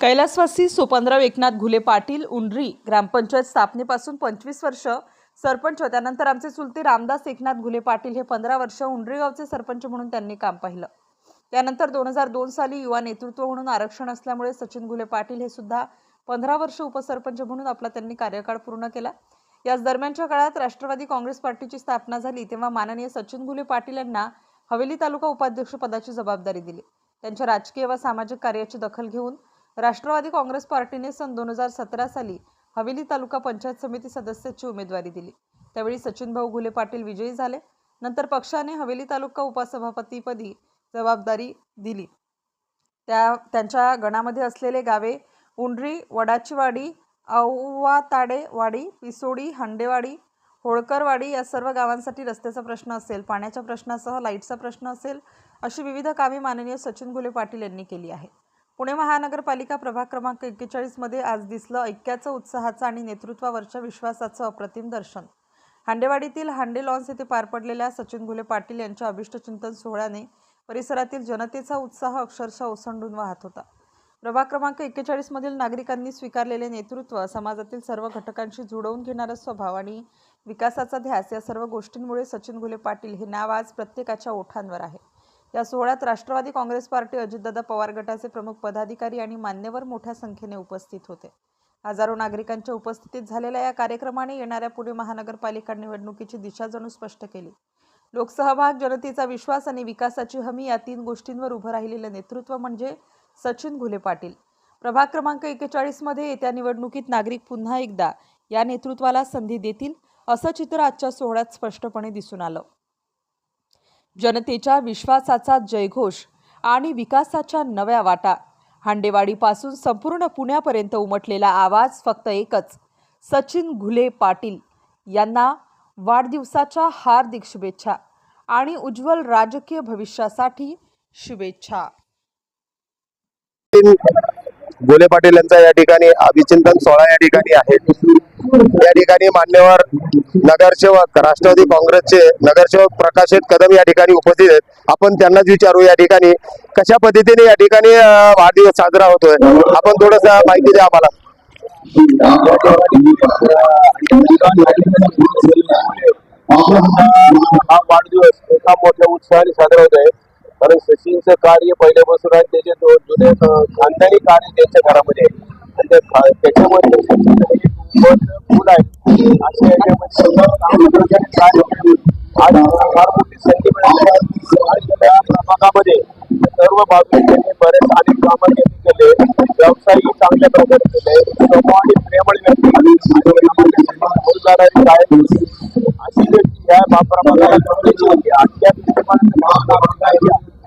कैलासवासी सोपनराव एकनाथ घुले पाटील उंडरी ग्रामपंचायत स्थापनेपासून पंचवीस वर्ष सरपंच त्यानंतर आमचे चुलते रामदास एकनाथ घुले पाटील हे पंधरा वर्ष उंडरी गावचे सरपंच म्हणून त्यांनी काम पाहिलं. त्यानंतर दोन हजार दोन साली युवा नेतृत्व म्हणून आरक्षण असल्यामुळे सचिन घुले पाटील हे सुद्धा पंधरा वर्ष उपसरपंच म्हणून आपला त्यांनी कार्यकाळ पूर्ण केला. याच दरम्यानच्या काळात राष्ट्रवादी काँग्रेस पार्टीची स्थापना झाली तेव्हा माननीय सचिन घुले पाटील यांना हवेली तालुका उपाध्यक्ष पदाची जबाबदारी दिली. त्यांच्या राजकीय व सामाजिक कार्याची दखल घेऊन राष्ट्रवादी काँग्रेस पार्टीने सन दोन हजार सतरा साली हवेली तालुका पंचायत समिती सदस्याची उमेदवारी दिली. त्यावेळी सचिन भाऊ घुले पाटील विजयी झाले. नंतर पक्षाने हवेली तालुका उपसभापतीपदी जबाबदारी दिली. त्या त्यांच्या गणामध्ये असलेले गावे उंडरी वडाचीवाडी औवाताडेवाडी पिसोडी हांडेवाडी होळकरवाडी या सर्व गावांसाठी रस्त्याचा प्रश्न असेल पाण्याच्या प्रश्नासह लाईटचा प्रश्न असेल अशी विविध कामे माननीय सचिन घुले पाटील यांनी केली आहे पुणे महानगरपालिका प्रभाग क्रमांक एक्केचाळीसमध्ये आज दिसलं ऐक्याचं उत्साहाचं आणि नेतृत्वावरच्या विश्वासाचं अप्रतिम दर्शन. हांडेवाडीतील हांडे लॉन्स येथे पार पडलेल्या सचिन घुले पाटील यांच्या अभिष्टचिंतन सोहळ्याने परिसरातील जनतेचा उत्साह अक्षरशः ओसंडून वाहत होता. प्रभाग क्रमांक एक्केचाळीसमधील नागरिकांनी स्वीकारलेले नेतृत्व समाजातील सर्व घटकांशी जुळवून घेणारा स्वभाव आणि विकासाचा ध्यास या सर्व गोष्टींमुळे सचिन घुले पाटील हे नाव आज प्रत्येकाच्या ओठांवर आहे. या सोहळ्यात राष्ट्रवादी काँग्रेस पार्टी अजितदादा पवार गटाचे प्रमुख पदाधिकारी आणि मान्यवर मोठ्या संख्येने उपस्थित होते. हजारो नागरिकांच्या उपस्थितीत झालेल्या या कार्यक्रमाने येणाऱ्या पुणे महानगरपालिका निवडणुकीची दिशा जणू स्पष्ट केली. लोकसहभाग जनतेचा विश्वास आणि विकासाची हमी या तीन गोष्टींवर उभं राहिलेलं नेतृत्व म्हणजे सचिन घुले पाटील. प्रभाग क्रमांक एक्केचाळीसमध्ये येत्या निवडणुकीत नागरिक पुन्हा एकदा या नेतृत्वाला संधी देतील असं चित्र आजच्या सोहळ्यात स्पष्टपणे दिसून आलं. जनतेच्या विश्वासाचा जयघोष आणि विकासाच्या नव्या वाटा. हांडेवाडीपासून संपूर्ण पुण्यापर्यंत उमटलेला आवाज फक्त एकच सचिन घुले पाटील यांना वाढदिवसाच्या हार्दिक शुभेच्छा आणि उज्ज्वल राजकीय भविष्यासाठी शुभेच्छा. गोले पाटील यांचा या ठिकाणी अभिचिंतन सोहळा या ठिकाणी आहे. या ठिकाणी मान्यवर नगरसेवक राष्ट्रवादी काँग्रेसचे नगरसेवक प्रकाशित कदम या ठिकाणी उपस्थित आहेत. आपण त्यांनाच विचारू या ठिकाणी कशा पद्धतीने या ठिकाणी वाढदिवस साजरा होतोय? आपण थोडस माहिती द्या आम्हाला. हा वाढदिवस एका मोठ्या उत्साहाने साजरा होत आहे. कारण सचिनचं कार्य पहिल्यापासून आहे त्याचे दोन जुने अं, खानदानी कार्य त्यांच्या घरामध्ये आहे. आणि त्याच्यामध्ये आहे. असे याच्यामध्ये सर्व कामगारांचे आज फार मोठी संधी मिळाली सर्व बाजूने त्यांनी बरेच अनेक कामं त्यांनी केले. व्यवसायही चांगल्या प्रकारे केले. स्वभाव आणि प्रेमळ व्यक्ती. रोजगार अशी व्यक्ती या बापरा गरजेची होती आजच्या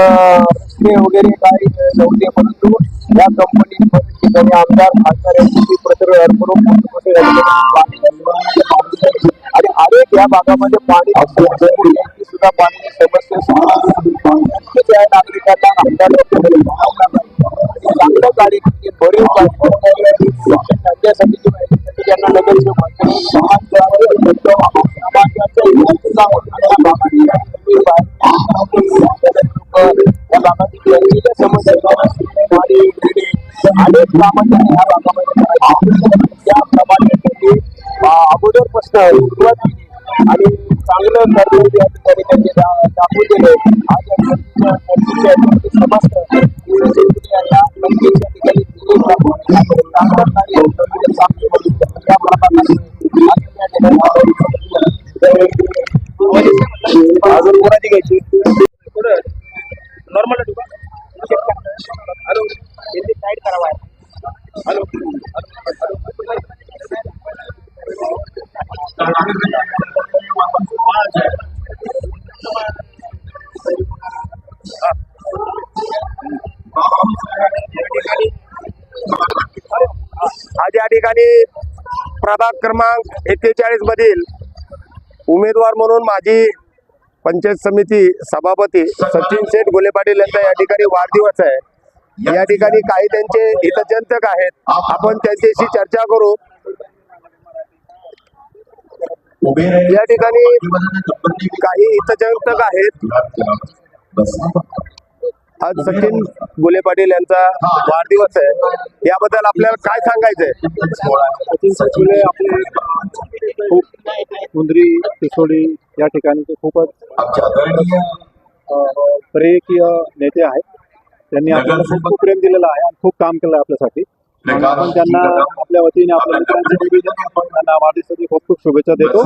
रस्ते वगैरे काही नव्हते परंतु या कंपनी ठिकाणी आमदार खासदार यांची प्रतर करून मोठमोठे पाणी आणि अनेक या भागामध्ये पाणी सुद्धा पाणी समस्या सुद्धा नागरिकांना आमदार चांगलं कार्य करते बरीच त्यांच्यासाठी जे आहे, त्यांना लगेच समाज समाजाचं अनेक सुरुवात आणि चांगलं कार्य या ठिकाणी त्यांनी दाखवून दिले आज समजतं यांना नक्कीच या ठिकाणी गाईड करावा. हॅलो आज या ठिकाणी प्रभाग क्रमांक एक्केचाळीस मधील उमेदवार म्हणून माजी पंचायत समिती सभापती सचिन शेठ गोले पाटील यांचा या ठिकाणी वाढदिवस आहे. या ठिकाणी काही त्यांचे हितचिंतक आहेत. आपण त्यांच्याशी चर्चा करू. या ठिकाणी काही हितचिंतक आहेत. आज सचिन गुले पाटील यांचा वाढदिवस आहे. याबद्दल आपल्याला काय सांगायचंय? सचिन सचुले आपले खूप मुंद्री सिसोडी या ठिकाणी ते खूपच प्रेकीय प्रेयकीय नेते आहेत. त्यांनी आपल्याला खूप प्रेम दिलेलं आहे आणि खूप काम केलं आहे आपल्यासाठी. म्हणून आपण त्यांना आपल्या वतीने आपल्या मित्रांच्या निवेदन आपण त्यांना वाढदिवसाची खूप खूप शुभेच्छा देतो.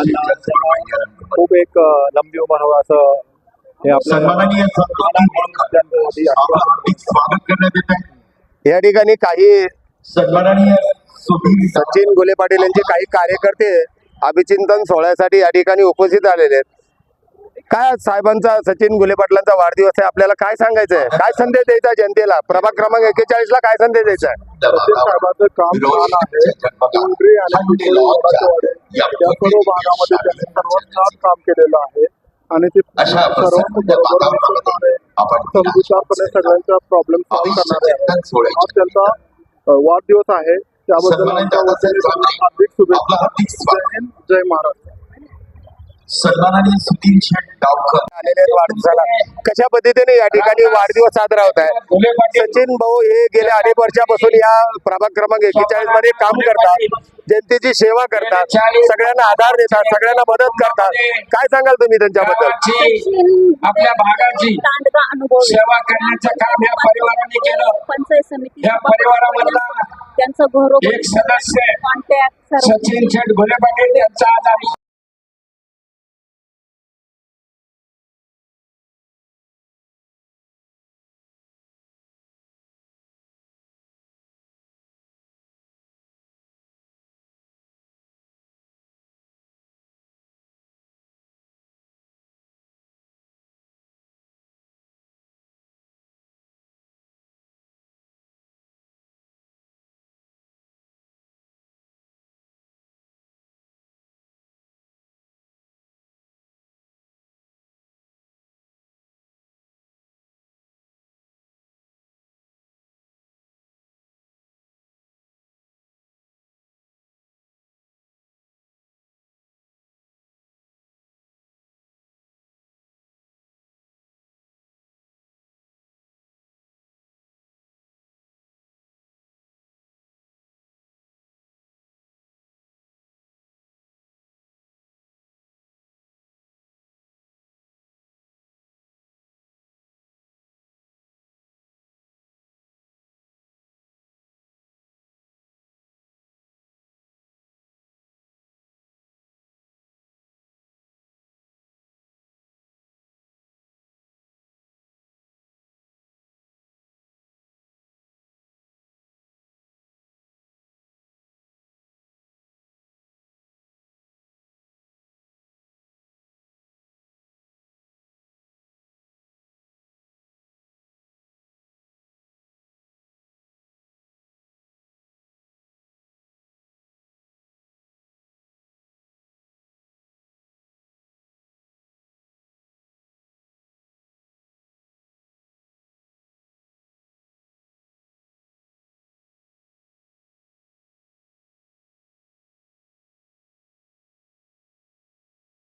आणि त्यांना खूप एक लंबी उमर हवं असं हे आपल्याला या ठिकाणी काही सचिन गोले पाटील यांचे काही कार्यकर्ते अभिचिंतन सोहळ्यासाठी या ठिकाणी उपस्थित आलेले आहेत. काय साहेबांचा सचिन गुले पाटलांचा वाढदिवस आहे? आपल्याला काय सांगायचं आहे काय संदेश द्यायचा आहे जनतेला? प्रभाग क्रमांक एक्केचाळीस ला काय संदेश द्यायचा? आहे. आहे आणि पिंपरी वराडवाडे या सर्व भागामध्ये त्यांनी सर्वात छान काम केलेलं आहे. आणि ते समजूतदारपणे सगळ्यांचा प्रॉब्लेम सॉल्व्ह करणारे आज त्यांचा वाढदिवस आहे. त्याबद्दल हार्दिक शुभेच्छा. जय हिंद जय महाराष्ट्र. सन्माननीय सुधीर शेठ डावकर आलेले आहेत वाढदिवसाला. कशा पद्धतीने या ठिकाणी वाढदिवस साजरा होत आहे? सचिन भाऊ हे गेल्या अनेक वर्षापासून या प्रभाग क्रमांक एक्केचाळीसमध्ये काम करतात. जनतेची सेवा करतात. सगळ्यांना आधार देतात. सगळ्यांना मदत करतात. काय सांगाल तुम्ही त्यांच्याबद्दल? आपल्या भागाची सेवा करण्याचं काम या परिवाराने केलं. पंचायत समिती या परिवारामधला त्यांचं घरोघरी एक सदस्य सचिन शेठ घोले पाटील यांचा आज आम्ही